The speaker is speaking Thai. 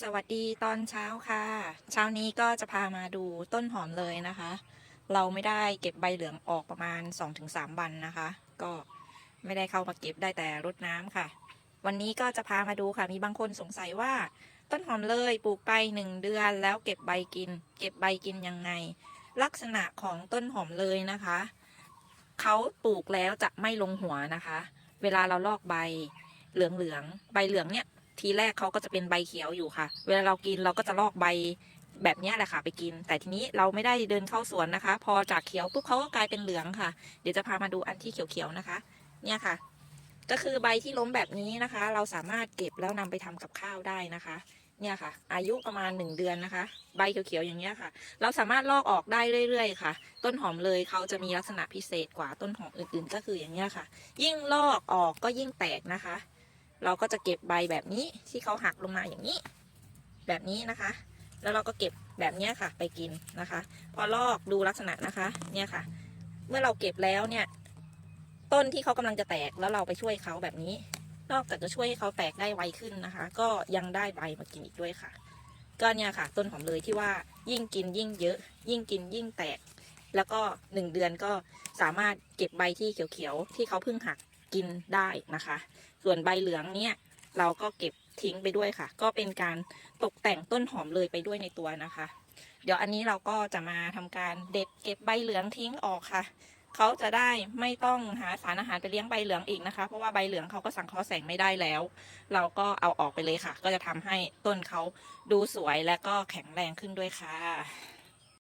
สวัสดีตอนเช้าค่ะ เช้านี้ก็จะพามาดูต้นหอมเลยนะคะ เราไม่ได้เก็บใบเหลืองออกประมาณ 2-3 วันนะคะ ก็ไม่ได้เข้ามาเก็บได้แต่รดน้ำค่ะ วันนี้ก็จะพามาดูค่ะ มีบางคนสงสัยว่า ต้นหอมเลยปลูกไปหนึ่งเดือนแล้วเก็บใบกิน เก็บใบกินยังไง ลักษณะของต้นหอมเลยนะคะเขาปลูกแล้วจะไม่ลงหัวนะคะ เวลาเราลอกใบเหลืองๆใบเหลืองเนี่ย ทีแรกเขาก็จะเป็นใบเขียวอยู่ค่ะ เวลาเรากินเราก็จะลอกใบแบบนี้แหละค่ะไปกิน แต่ทีนี้เราไม่ได้เดินเข้าสวนนะคะ พอจากเขียวปุ๊บเขาก็กลายเป็นเหลืองค่ะ เดี๋ยวจะพามาดูอันที่เขียวๆนะคะ เนี่ยค่ะ ก็คือใบที่ล้มแบบนี้นะคะ เราสามารถเก็บแล้วนำไปทำกับข้าวได้นะคะ เนี่ยค่ะ อายุประมาณหนึ่งเดือนนะคะ ใบเขียวๆอย่างเงี้ยค่ะ เราสามารถลอกออกได้เรื่อยๆค่ะ ต้นหอมเลยเขาจะมีลักษณะพิเศษกว่าต้นหอมอื่นๆ ก็คืออย่างเงี้ยค่ะ ยิ่งลอกออกก็ยิ่งแตกนะคะ เราก็จะเก็บใบแบบนี้ที่เขาหักลงมาอย่างนี้ แบบนี้นะคะ แล้วเราก็เก็บแบบนี้ค่ะ ไปกินนะคะ พอลอกดูลักษณะนะคะ เนี่ยค่ะ เมื่อเราเก็บแล้วเนี่ย ต้นที่เขากำลังจะแตกแล้วเราไปช่วยเขาแบบนี้ นอกจากจะช่วยให้เขาแตกได้ไวขึ้นนะคะ ก็ยังได้ใบมากินอีกด้วยค่ะ ก็เนี่ยค่ะ ต้นหอมเลยที่ว่ายิ่งกินยิ่งเยอะ ยิ่งกินยิ่งแตกแล้วก็หนึ่งเดือนก็สามารถเก็บใบที่เขียวๆ ที่เขาเพิ่งหัก กินได้นะคะ ส่วนใบเหลืองเนี่ยเราก็เก็บทิ้งไปด้วยค่ะ ก็เป็นการตกแต่งต้นหอมเลยไปด้วยในตัวนะคะ เดี๋ยวอันนี้เราก็จะมาทำการเด็ดเก็บใบเหลืองทิ้งออกค่ะเขาจะได้ไม่ต้องหาสารอาหารไปเลี้ยงใบเหลืองอีกนะคะ เพราะว่าใบเหลืองเขาก็สังเคราะห์แสงไม่ได้แล้ว เราก็เอาออกไปเลยค่ะ ก็จะทำให้ต้นเขาดูสวยและก็แข็งแรงขึ้นด้วยค่ะ